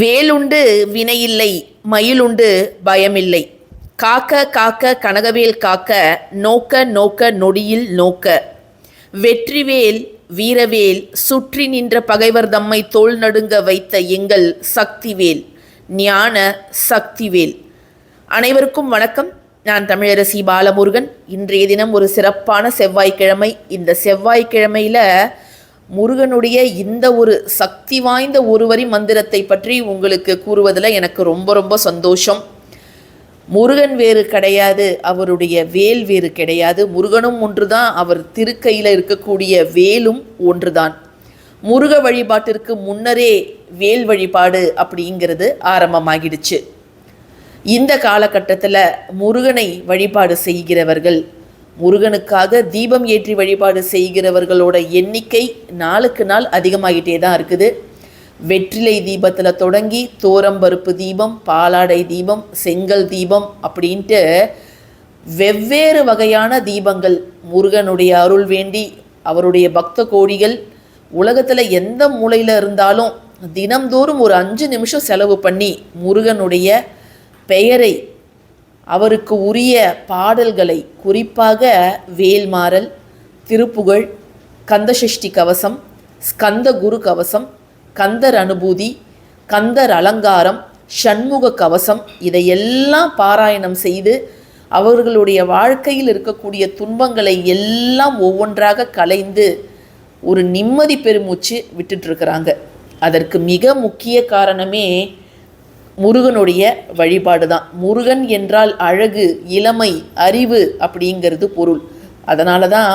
வேலுண்டு வினையில்லை மயிலுண்டு பயமில்லை. காக்க காக்க கனகவேல் காக்க நோக்க நோக்க நொடியில் நோக்க. வெற்றிவேல் வீரவேல் சுற்றி நின்ற பகைவர் தம்மை தோள் நடுங்க வைத்த எங்கள் சக்திவேல் ஞான சக்திவேல். அனைவருக்கும் வணக்கம். நான் தமிழரசி பாலமுருகன். இன்றைய தினம் ஒரு சிறப்பான செவ்வாய்க்கிழமை. இந்த செவ்வாய்க்கிழமையில் முருகனுடைய இந்த ஒரு சக்தி வாய்ந்த ஒருவரி மந்திரத்தை பற்றி உங்களுக்கு கூறுவதில் எனக்கு ரொம்ப ரொம்ப சந்தோஷம். முருகன் வேறு கிடையாது அவருடைய வேல் வேறு கிடையாது. முருகனும் ஒன்றுதான் அவர் திருக்கையில் இருக்கக்கூடிய வேலும் ஒன்றுதான். முருக வழிபாட்டிற்கு முன்னரே வேல் வழிபாடு அப்படிங்கிறது ஆரம்பமாகிடுச்சு. இந்த காலகட்டத்தில் முருகனை வழிபாடு செய்கிறவர்கள் முருகனுக்காக தீபம் ஏற்றி வழிபாடு செய்கிறவர்களோட எண்ணிக்கை நாளுக்கு நாள் அதிகமாகிட்டே தான் இருக்குது. வெற்றிலை தீபத்தில் தொடங்கி தோரம்பருப்பு தீபம் பாலாடை தீபம் செங்கல் தீபம் அப்படின்ட்டு வெவ்வேறு வகையான தீபங்கள் முருகனுடைய அருள் வேண்டி அவருடைய பக்த கோடிகள் உலகத்தில் எந்த மூலையில் இருந்தாலும் தினம்தோறும் ஒரு அஞ்சு நிமிஷம் செலவு பண்ணி முருகனுடைய பெயரை அவருக்கு உரிய பாடல்களை குறிப்பாக வேல்மாறல் திருப்புகழ் கந்தசஷ்டி கவசம் ஸ்கந்த குரு கவசம் கந்தர் அனுபூதி கந்தர் அலங்காரம் சண்முக கவசம் இதையெல்லாம் பாராயணம் செய்து அவர்களுடைய வாழ்க்கையில் இருக்கக்கூடிய துன்பங்களை எல்லாம் ஒவ்வொன்றாக கலைந்து ஒரு நிம்மதி பெருமூச்சு விட்டுட்ருக்கிறாங்க அதற்கு மிக முக்கிய காரணமே முருகனுடைய வழிபாடு தான் முருகன் என்றால் அழகு இளமை அறிவு அப்படிங்கிறது பொருள். அதனால தான்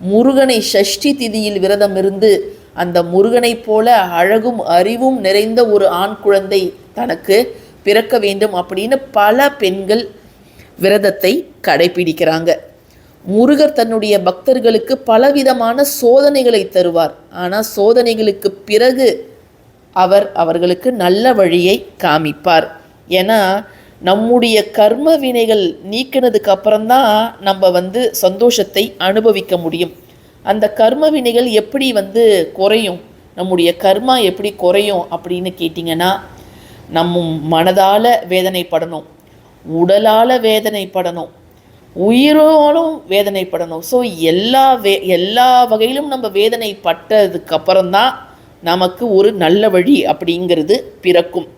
முருகனை ஷஷ்டி திதியில் விரதம் இருந்து அந்த முருகனைப் போல அழகும் அறிவும் நிறைந்த ஒரு ஆண் குழந்தை தனக்கு பிறக்க வேண்டும் அப்படின்னு பல பெண்கள் விரதத்தை கடைபிடிக்கிறாங்க. முருகர் தன்னுடைய பக்தர்களுக்கு பலவிதமான சோதனைகளை தருவார். ஆனால் சோதனைகளுக்கு பிறகு அவர் அவர்களுக்கு நல்ல வழியை காமிப்பார். ஏன்னா நம்முடைய கர்ம வினைகள் நீக்கினதுக்கு அப்புறம்தான் நம்ம வந்து சந்தோஷத்தை அனுபவிக்க முடியும். அந்த கர்ம வினைகள் எப்படி வந்து குறையும்? நம்முடைய கர்மா எப்படி குறையும் அப்படின்னு கேட்டிங்கன்னா நம்ம மனதால் வேதனைப்படணும். உடலால் வேதனைப்படணும். உயிரோடும் வேதனைப்படணும். ஸோ எல்லா வே எல்லா வகையிலும் நம்ம வேதனைப்பட்டதுக்கப்புறம்தான் நமக்கு ஒரு நல்ல வழி அப்படிங்கிறது பிறக்கும்.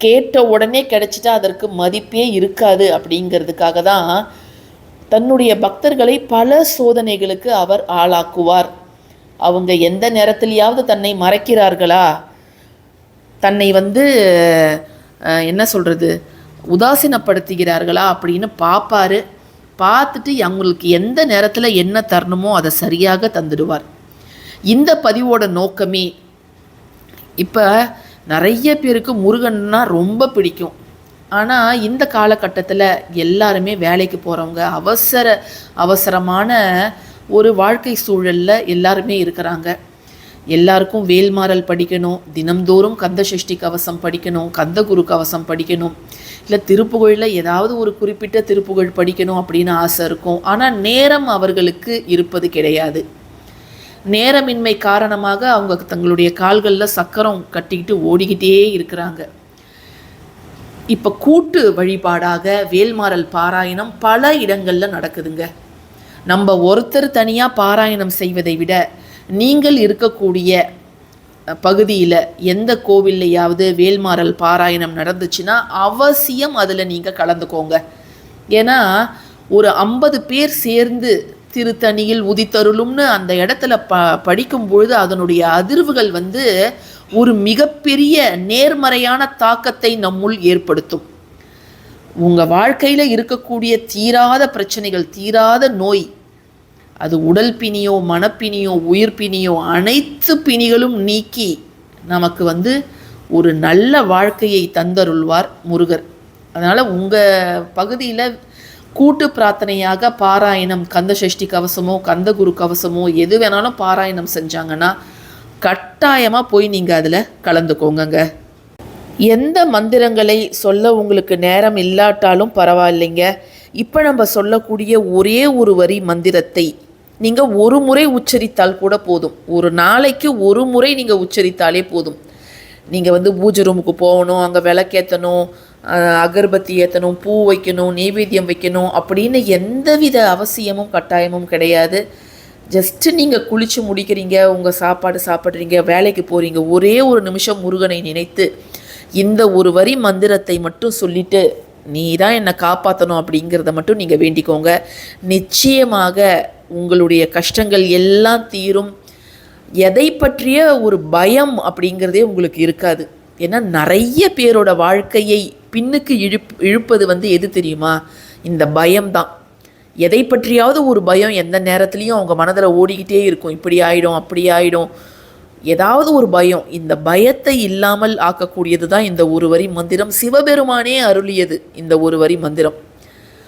கேட்ட உடனே கிடைச்சிட்டா அதற்கு மதிப்பே இருக்காது அப்படிங்கிறதுக்காக தான் தன்னுடைய பக்தர்களை பல சோதனைகளுக்கு அவர் ஆளாக்குவார். அவங்க எந்த நேரத்திலேயாவது தன்னை மறைக்கிறார்களா? தன்னை வந்து என்ன சொல்கிறது உதாசீனப்படுத்துகிறார்களா அப்படின்னு பார்ப்பாரு பார்த்துட்டு அவங்களுக்கு எந்த நேரத்தில் என்ன தரணுமோ அதை சரியாக தந்துடுவார். இந்த பதிவோட நோக்கமே இப்போ நிறைய பேருக்கு முருகன்னா ரொம்ப பிடிக்கும். ஆனால் இந்த காலகட்டத்தில் எல்லாருமே வேலைக்கு போகிறவங்க அவசர அவசரமான ஒரு வாழ்க்கை சூழலில் எல்லாருமே இருக்கிறாங்க. எல்லாருக்கும் வேல்மாறல் படிக்கணும் தினம்தோறும் கந்த சஷ்டி கவசம் படிக்கணும் கந்த குரு கவசம் படிக்கணும் இல்லை திருப்புகழில் ஏதாவது ஒரு குறிப்பிட்ட திருப்புகழ் படிக்கணும் அப்படின்னு ஆசை இருக்கும். ஆனால் நேரம் அவர்களுக்கு இருப்பது கிடையாது. நேரமின்மை காரணமாக அவங்க தங்களுடைய கால்களில் சக்கரம் கட்டிக்கிட்டு ஓடிக்கிட்டே இருக்கிறாங்க. இப்போ கூட்டு வழிபாடாக வேல்மாறல் பாராயணம் பல இடங்களில் நடக்குதுங்க. நம்ம ஒருத்தர் தனியாக பாராயணம் செய்வதை விட நீங்கள் இருக்கக்கூடிய பகுதியில் எந்த கோவில்லையாவது வேல்மாறல் பாராயணம் நடந்துச்சுன்னா அவசியம் அதில் நீங்கள் கலந்துக்கோங்க. ஏன்னா ஒரு ஐம்பது பேர் சேர்ந்து திருத்தணியில் உதித்தருளும்னு அந்த இடத்துல ப படிக்கும் பொழுது அதனுடைய அதிர்வுகள் வந்து ஒரு மிகப்பெரிய நேர்மறையான தாக்கத்தை நம்முள் ஏற்படுத்தும். உங்கள் வாழ்க்கையில் இருக்கக்கூடிய தீராத பிரச்சனைகள் தீராத நோய் அது உடல் பிணியோ மனப்பிணியோ உயிர் பிணியோ அனைத்து பிணிகளும் நீக்கி நமக்கு வந்து ஒரு நல்ல வாழ்க்கையை தந்தருள்வார் முருகர். அதனால் உங்கள் பகுதியில் கூட்டு பிரார்த்தனையாக பாராயணம் கந்த சஷ்டி கவசமோ கந்த குரு கவசமோ எது வேணாலும் பாராயணம் செஞ்சாங்கன்னா கட்டாயமாக போய் நீங்கள் அதில் கலந்துக்கோங்கங்க. எந்த மந்திரங்களை சொல்ல உங்களுக்கு நேரம் இல்லாட்டாலும் பரவாயில்லைங்க. இப்போ நம்ம சொல்லக்கூடிய ஒரே ஒரு வரி மந்திரத்தை நீங்கள் ஒரு முறை உச்சரித்தால் கூட போதும். ஒரு நாளைக்கு ஒரு முறை நீங்கள் உச்சரித்தாலே போதும். நீங்கள் வந்து பூஜை ரூமுக்கு போகணும் அங்கே விளக்கேற்றணும் அகர்பத்தி ஏற்றணும் பூ வைக்கணும் நெய்வேத்தியம் வைக்கணும் அப்படின்னு எந்தவித அவசியமும் கட்டாயமும் கிடையாது. ஜஸ்ட்டு நீங்கள் குளித்து முடிக்கிறீங்க உங்கள் சாப்பாடு சாப்பிட்றீங்க வேலைக்கு போகிறீங்க ஒரே ஒரு நிமிஷம் முருகனை நினைத்து இந்த ஒரு வரி மந்திரத்தை மட்டும் சொல்லிட்டு நீ தான் என்னை காப்பாற்றணும் அப்படிங்கிறத மட்டும் நீங்கள் வேண்டிக்கோங்க. நிச்சயமாக உங்களுடைய கஷ்டங்கள் எல்லாம் தீரும். எதை பற்றிய ஒரு பயம் அப்படிங்கிறதே உங்களுக்கு இருக்காது. ஏன்னா நிறைய பேரோட வாழ்க்கையை பின்னுக்கு இழுப் இழுப்பது வந்து எது தெரியுமா? இந்த பயம்தான். எதை பற்றியாவது ஒரு பயம் எந்த நேரத்துலையும் அவங்க மனதில் ஓடிக்கிட்டே இருக்கும். இப்படி ஆகிடும் அப்படி ஆகிடும் ஏதாவது ஒரு பயம். இந்த பயத்தை இல்லாமல் ஆக்கக்கூடியது தான் இந்த ஒரு வரி மந்திரம். சிவபெருமானே அருளியது இந்த ஒரு வரி மந்திரம்.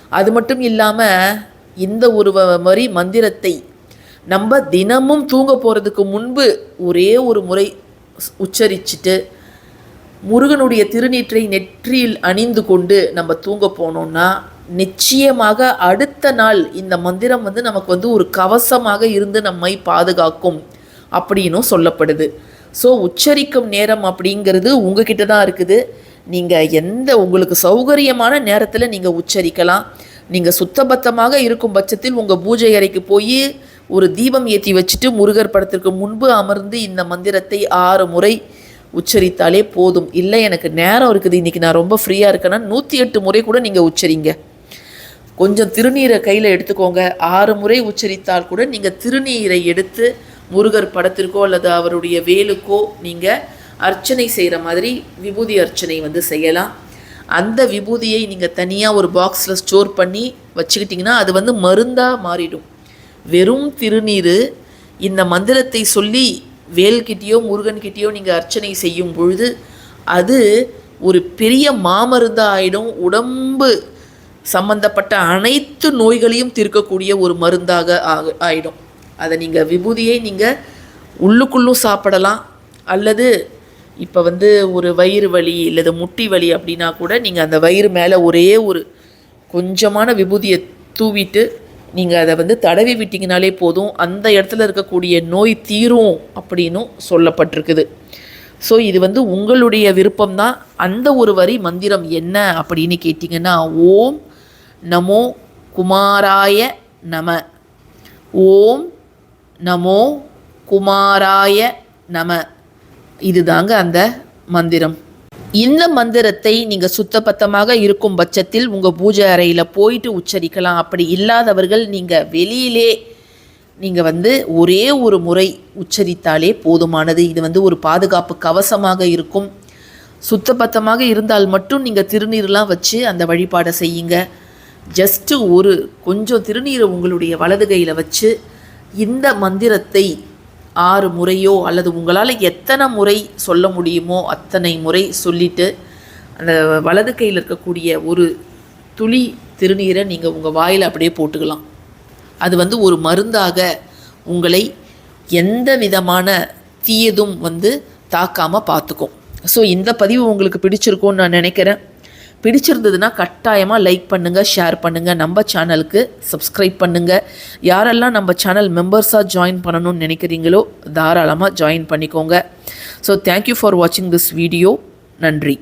அது மட்டும் இல்லாமல் இந்த ஒரு வ- வரி மந்திரத்தை நம்ம தினமும் தூங்க போகிறதுக்கு முன்பு ஒரே ஒரு முறை உச்சரிச்சுட்டு முருகனுடைய திருநீற்றை நெற்றியில் அணிந்து கொண்டு நம்ம தூங்க போனோம்னா நிச்சயமாக அடுத்த நாள் இந்த மந்திரம் வந்து நமக்கு வந்து ஒரு கவசமாக இருந்து நம்மை பாதுகாக்கும் அப்படின்னும் சொல்லப்படுது. ஸோ உச்சரிக்கும் நேரம் அப்படிங்கிறது உங்ககிட்ட தான் இருக்குது. நீங்கள் எந்த உங்களுக்கு சௌகரியமான நேரத்தில் நீங்கள் உச்சரிக்கலாம். நீங்கள் சுத்தபத்தமாக இருக்கும் பட்சத்தில் உங்கள் பூஜை அறைக்கு போய் ஒரு தீபம் ஏற்றி வச்சுட்டு முருகர் படத்திற்கு முன்பு அமர்ந்து இந்த மந்திரத்தை ஆறு முறை உச்சரித்தாலே போதும். இல்லை எனக்கு நேரம் இருக்குது. இன்றைக்கி நான் ரொம்ப ஃப்ரீயாக இருக்கேன்னா நூற்றி எட்டு முறை கூட நீங்கள் உச்சரிங்க. கொஞ்சம் திருநீரை கையில் எடுத்துக்கோங்க. ஆறு முறை உச்சரித்தால் கூட நீங்கள் திருநீரை எடுத்து முருகர் படத்திற்கோ அல்லது அவருடைய வேலுக்கோ நீங்கள் அர்ச்சனை செய்கிற மாதிரி விபூதி அர்ச்சனை வந்து செய்யலாம். அந்த விபூதியை நீங்கள் தனியாக ஒரு பாக்ஸில் ஸ்டோர் பண்ணி வச்சுக்கிட்டிங்கன்னா அது வந்து மருந்தாக மாறிடும். வெறும் திருநீர் இந்த மந்திரத்தை சொல்லி வேல்கிட்டேயோ முருகன்கிட்டேயோ நீங்கள் அர்ச்சனை செய்யும் பொழுது அது ஒரு பெரிய மாமருந்தாக ஆகிடும் உடம்பு சம்பந்தப்பட்ட அனைத்து நோய்களையும் தீர்க்கக்கூடிய ஒரு மருந்தாக ஆக ஆகிடும் அதை நீங்கள் விபூதியை நீங்கள் உள்ளுக்குள்ளும் சாப்பிடலாம். அல்லது இப்போ வந்து ஒரு வயிறு வலி இல்லது முட்டி வலி அப்படின்னா கூட நீங்கள் அந்த வயிறு மேலே ஒரே ஒரு கொஞ்சமான விபூதியை தூவிட்டு நீங்கள் அதை வந்து தடவி விட்டிங்கனாலே போதும் அந்த இடத்துல இருக்கக்கூடிய நோய் தீரும் அப்படின்னும் சொல்லப்பட்டிருக்குது. ஸோ இது வந்து உங்களுடைய விருப்பம்தான். அந்த ஒரு வரி மந்திரம் என்ன அப்படின்னு கேட்டிங்கன்னா ஓம் நமோ குமாராய நம. ஓம் நமோ குமாராய நம. இதுதாங்க அந்த மந்திரம். இந்த மந்திரத்தை நீங்கள் சுத்தபத்தமாக இருக்கும் பட்சத்தில் உங்கள் பூஜை அறையில் போயிட்டு உச்சரிக்கலாம். அப்படி இல்லாதவர்கள் நீங்கள் வெளியிலே நீங்கள் வந்து ஒரே ஒரு முறை உச்சரித்தாலே போதுமானது. இது வந்து ஒரு பாதுகாப்பு கவசமாக இருக்கும். சுத்தபத்தமாக இருந்தால் மட்டும் நீங்கள் திருநீர்லாம் வச்சு அந்த வழிபாடை செய்யுங்க. ஜஸ்ட்டு ஒரு கொஞ்சம் திருநீரை உங்களுடைய வலது கையில் வச்சு இந்த மந்திரத்தை ஆறு முறையோ அல்லது உங்களால் எத்தனை முறை சொல்ல முடியுமோ அத்தனை முறை சொல்லிட்டு அந்த வலது கையில் இருக்கக்கூடிய ஒரு துளி திருநீரை நீங்கள் உங்கள் வாயில் அப்படியே போட்டுக்கலாம். அது வந்து ஒரு மருந்தாக உங்களை எந்த விதமான தீயதும் வந்து தாக்காமல் பார்த்துக்கும் ஸோ இந்த பதிவு உங்களுக்கு பிடிச்சிருக்கும்னு நான் நினைக்கிறேன். பிடிச்சிருந்ததுன்னா கட்டாயமாக லைக் பண்ணுங்கள் ஷேர் பண்ணுங்கள் நம்ம சேனலுக்கு சப்ஸ்கிரைப் பண்ணுங்கள் யாரெல்லாம் நம்ம சேனல் மெம்பர்ஸாக ஜாயின் பண்ணணும்னு நினைக்கிறீங்களோ தாராளமாக ஜாயின் பண்ணிக்கோங்க. ஸோ தேங்க்யூ ஃபார் வாட்சிங் திஸ் வீடியோ நன்றி.